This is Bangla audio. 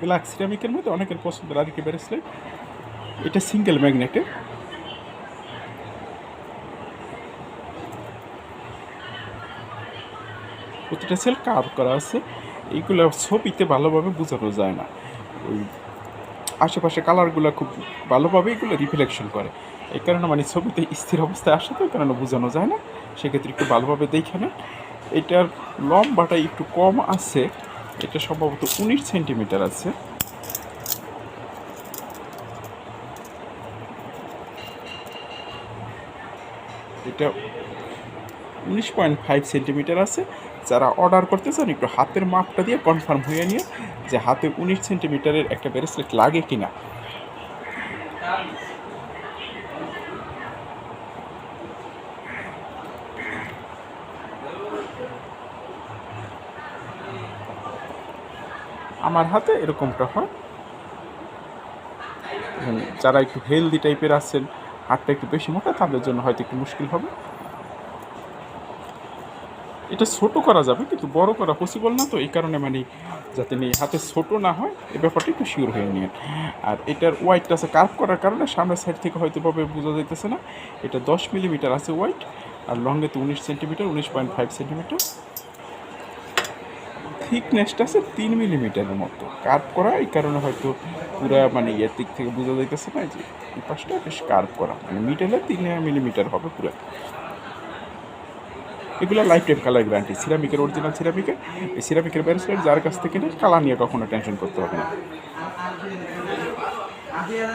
ব্ল্যাক সিরামিকের মধ্যে অনেকের পছন্দের আরেকটি ব্রেসলেট এটা সিঙ্গেল ম্যাগনেটের। প্রতিটা সেল কার্ভ করা আছে। এইগুলো ছবিতে ভালোভাবে বোঝানো যায় না। ওই আশেপাশে কালারগুলো খুব ভালোভাবে এগুলো রিফ্লেকশন করে। এই কারণে মানে ছবিতে স্থির অবস্থায় আসে তো কারণে বোঝানো যায় না। সেক্ষেত্রে একটু ভালোভাবে দেখে নেন। এটার লম্বাটা একটু কম আছে। এটা সম্ভবত উনিশ সেন্টিমিটার আছে। এটা উনিশ পয়েন্ট ফাইভ সেন্টিমিটার আছে। যারা অর্ডার করতে চান, একটু হাতের মাপটা দিয়ে কনফার্ম হয়ে নিয়ে, যে হাতে উনিশ সেন্টিমিটারের একটা ব্রেসলেট লাগে কিনা। আমার হাতে এরকমটা হয়। যারা একটু হেলদি টাইপের আছেন, হাতটা একটু বেশি মোটা, তাদের জন্য হয়তো একটু মুশকিল হবে। এটা ছোট করা যাবে, কিন্তু বড় করা পসিবল না, তো এই কারণে মানে যাতে নিয়ে হাতে ছোট না হয়, এ ব্যাপারটা একটু শিওর হয়ে নিন আর এটার ওয়াইটটা আছে কার্ভ করার কারণে সামনের সাইড থেকে হয়তো ভাবে বোঝা যাইতেছে না। এটা দশ মিলিমিটার আছে ওয়াইট আর লংয়ে তো উনিশ সেন্টিমিটার উনিশ পয়েন্ট ফাইভ সেন্টিমিটার থিকনেসটা আছে তিন মিলিমিটারের মতো। কার্ভ করা, এই কারণে হয়তো পুরা মানে ইয়ের দিক থেকে বোঝা যাইতেছে না যে এই পাশটা বেশ কার্ভ করা। মানে মিডলে তিন মিলিমিটার হবে পুরো। এগুলো লাইফ টাইম কালার গ্যারান্টি সিরামিকের অরিজিনাল সিরামিকের এই সিরামিকের ব্যারেসলেট যার কাছ থেকে নেন, কালার নিয়ে কখনো টেনশন করতে হবে না।